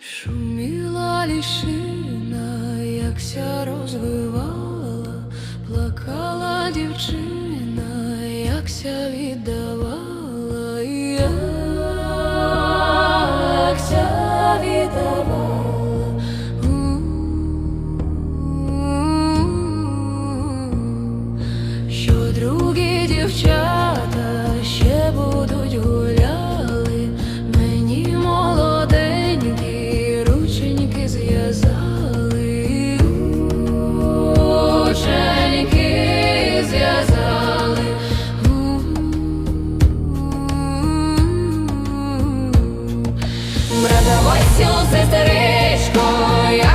Шуміла лішина, якся розвивала, плакала дівчина, якся віддавала, якся віддавала. Що другі дівчата Братовосю, сестричко, як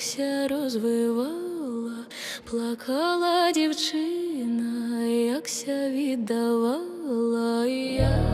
якся розвивала, плакала дівчина, якся віддавала, віддавала.